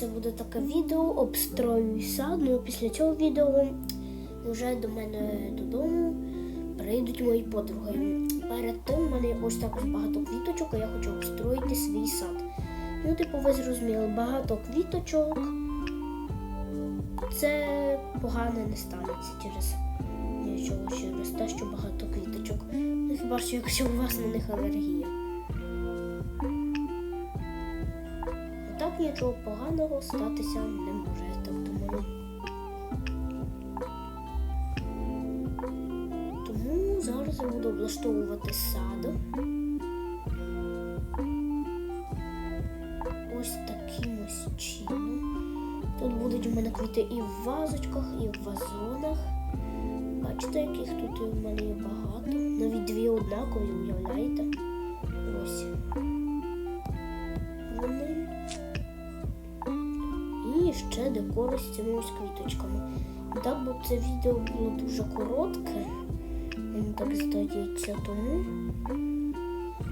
це буде таке відео, обстрою сад. Ну, після цього відео вже до мене додому прийдуть мої подруги. Перед тим в мене ось також багато квіточок, а я хочу обстроїти свій сад. Ну, типу, ви зрозуміли, багато квіточок. Це погане не станеться через нічого через те, що багато квіточок. Ну, хіба що якщо у вас на них алергія. Нічого поганого статися не може, так. Тому зараз я буду облаштовувати сад. Ось таким ось чином. Тут будуть у мене квіти і в вазочках, і в вазонах. Бачите, яких тут у мене є багато. Навіть дві однакові, уявляєте? Ось. І ще декор з цими ось квіточками. Так, бо це відео було дуже коротке. Мені так здається, тому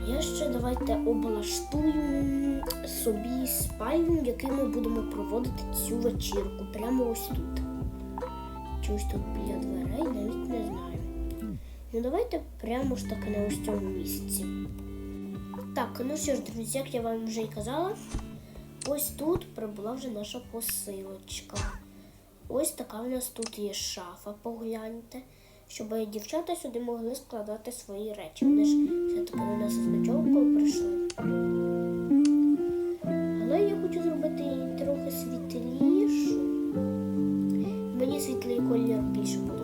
я ще давайте облаштую собі спальню, в якій ми будемо проводити цю вечірку. Прямо ось тут. Чи ось тут біля дверей, навіть не знаю. Ну давайте прямо ж таки на ось цьому місці. Так, ну що ж, друзі, як я вам вже й казала, ось тут прибула вже наша посилочка. Ось така в нас тут є шафа, погляньте, щоб дівчата сюди могли складати свої речі. Вони ж все-таки на нас з ночовкою прийшли. Але я хочу зробити її трохи світлішу. Мені світлий колір більше подобається.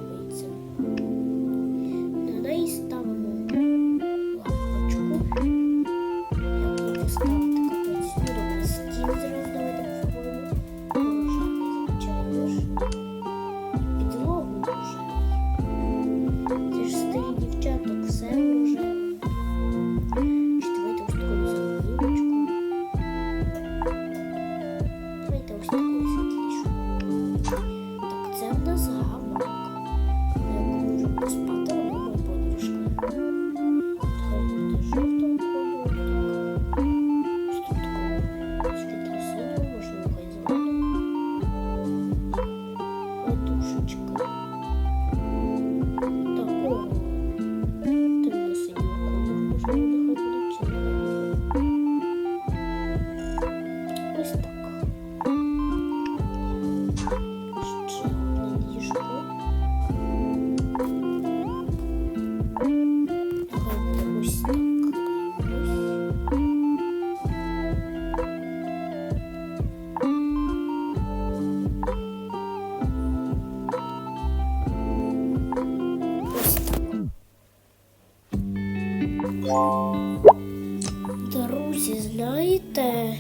Друзі, знаєте,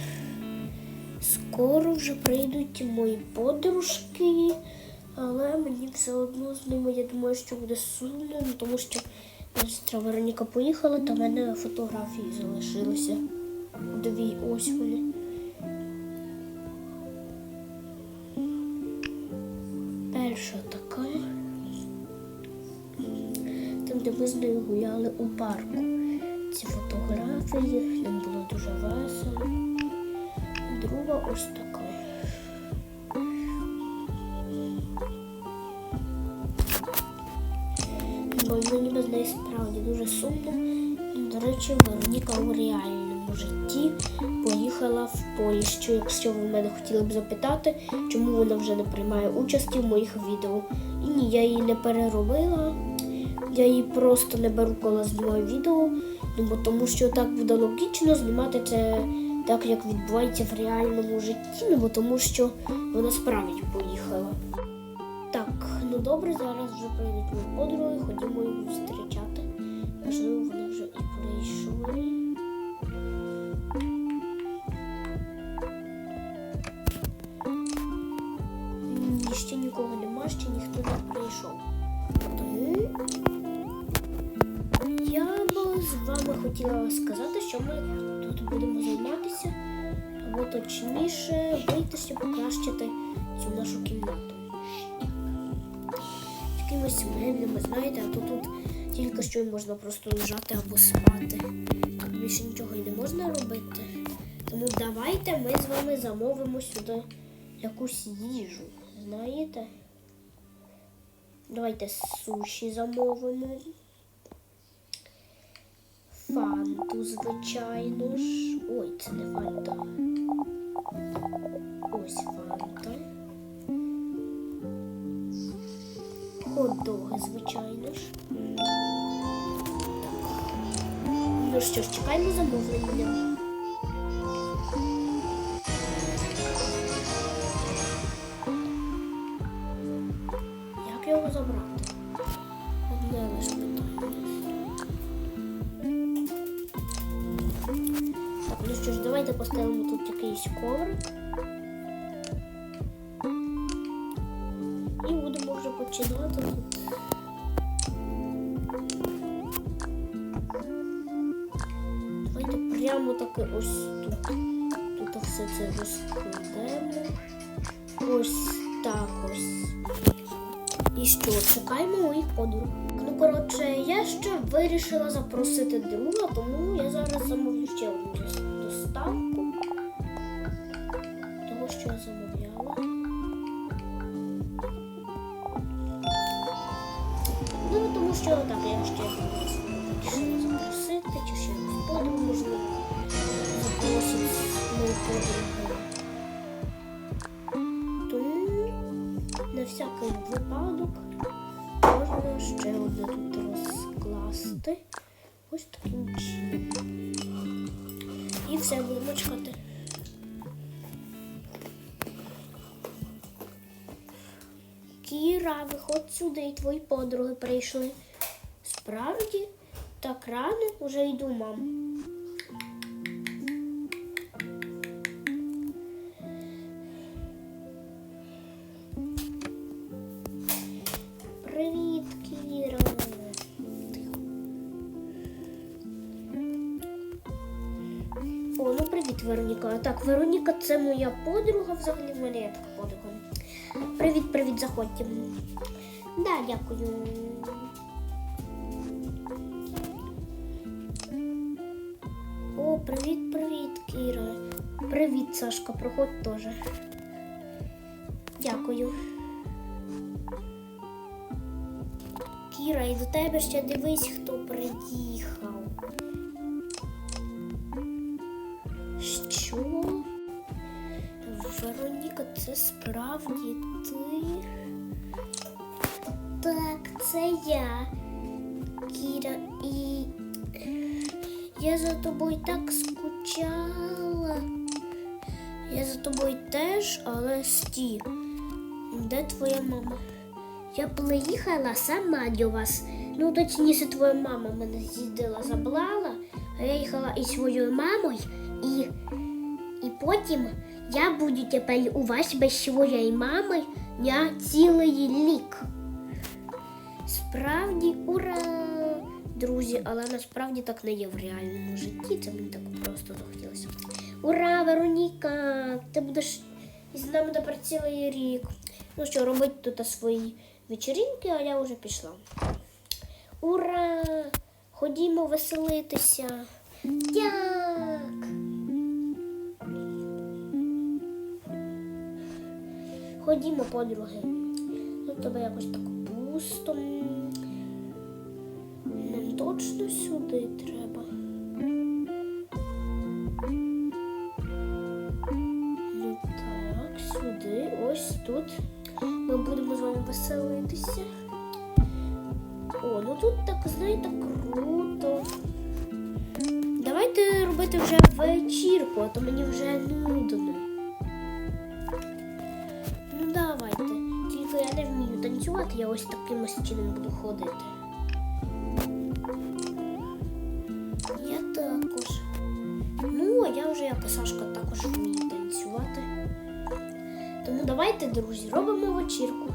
скоро вже прийдуть мої подружки, але мені все одно з ними, я думаю, що буде сумно, ну, тому що сестра Вероніка поїхала, та в мене фотографії залишилися. Дві ось вони. Перша така. Там, де ми з нею гуляли у парку. Ці фотографії, нам було дуже весело. Друга ось така. Бо мені без неї справді дуже сумно. До речі, Вероніка у реальному житті поїхала в Польщу. Якщо ви мене хотіли б запитати, чому вона вже не приймає участі в моїх відео. І ні, я її не переробила. Я її просто не беру, коли знімаю відео. Ну, бо тому що так буде логічно знімати це так, як відбувається в реальному житті, ну бо тому що вона справді поїхала. Так, ну добре, зараз вже прийдуть мої подруги, ходімо їх зустрічати. Можливо, вони вже і прийшли. Ще нікого нема, ще ніхто не прийшов. Хотіла сказати, що ми тут будемо займатися, або точніше вийти, щоб покращити цю нашу кімнату. Якимось меблями, знаєте, а то тут тільки що можна просто лежати або спати. Тут більше нічого і не можна робити. Тому давайте ми з вами замовимо сюди якусь їжу. Знаєте? Давайте суші замовимо. Фанту, звичайно ж. Ой, це не фанта. Ось фанта. Хот-доги, звичайно ж. Ну що ж, чекаємо замовлення. Як його забрати? Якийсь коврик. І будемо вже починати. Давайте прямо таки ось тут. Тут все це розкладемо. Ось так ось. І що, чекаємо моїх подруг. Ну, коротше, я ще вирішила запросити друга, тому я зараз замовлю ще одну доставку. Що замовляла. Ну, тому що так, я ще запросити, чи ще подругу, можливо, запросить мою подругу. Тому на всякий випадок можна ще одне тут розкласти. Ось таким чином. І все, будемо Кіра, виходь сюди, і твої подруги прийшли. Справді, так рано вже йду, мам. Привіт, Кіра. О, ну привіт, Вероніка. Так, Вероніка це моя подруга, взагалі в мене є така подруга. Привіт, привіт, заходьте. Да, дякую. О, привіт, привіт, Кіра. Привіт, Сашка, проходь теж. Дякую. Кіра, і до тебе ще дивись, хто приїхав. Це справді ти? Так, це я, Кіра, і я за тобою так скучала. Я за тобою теж, але стій. Де твоя мама? Я приїхала сама до вас. Ну, точніше, твоя мама мене з'їздила, забрала, а я їхала із своєю мамою, і, і потім я буду тепер у вас без своєї мами на цілий рік. Справді, ура! Друзі, але насправді так не є в реальному житті. Це мені так просто захотілося. Ура, Вероніка! Ти будеш із нами тепер цілий рік. Ну що, робити тут свої вечеринки, а я вже пішла. Ура! Ходімо веселитися. Як? Ходімо, подруги. Ну, тебе якось так пусто. Нам точно сюди треба. Ну так, сюди, ось тут. Ми будемо з вами веселитися. О, ну тут так, знаєте, круто. Давайте робити вже вечірку, а то мені вже нудно. Вмію я ось таким ось чином буду ходити. Я також. Ну, а я вже як Сашка також вмію танцювати. Тому давайте, друзі, робимо вечірку.